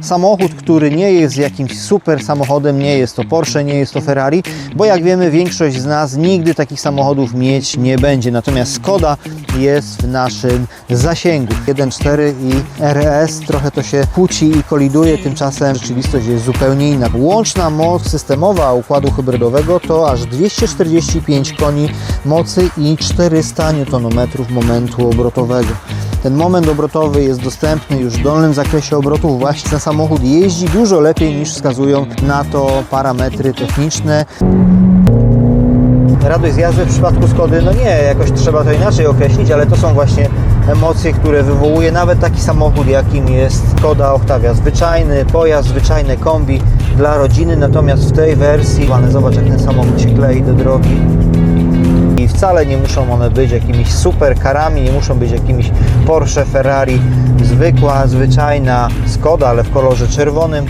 Samochód, który nie jest jakimś super samochodem, nie jest to Porsche, nie jest to Ferrari, bo jak wiemy, większość z nas nigdy takich samochodów mieć nie będzie. Natomiast Skoda jest w naszym zasięgu. 1.4 i RS trochę to się kłóci i koliduje, tymczasem rzeczywistość jest zupełnie inna. Łączna moc systemowa układu hybrydowego to aż 245 koni mocy i 400 Nm momentu obrotowego. Ten moment obrotowy jest dostępny już w dolnym zakresie obrotów. Właśnie ten samochód jeździ dużo lepiej niż wskazują na to parametry techniczne. Radość z jazdy w przypadku Skody, no nie, jakoś trzeba to inaczej określić, ale to są właśnie emocje, które wywołuje nawet taki samochód, jakim jest Skoda Octavia. Zwyczajny pojazd, zwyczajne kombi dla rodziny, natomiast w tej wersji, ale zobacz jak ten samochód się klei do drogi. Wcale nie muszą one być jakimiś superkarami, nie muszą być jakimiś Porsche, Ferrari. Zwykła, zwyczajna Skoda, ale w kolorze czerwonym.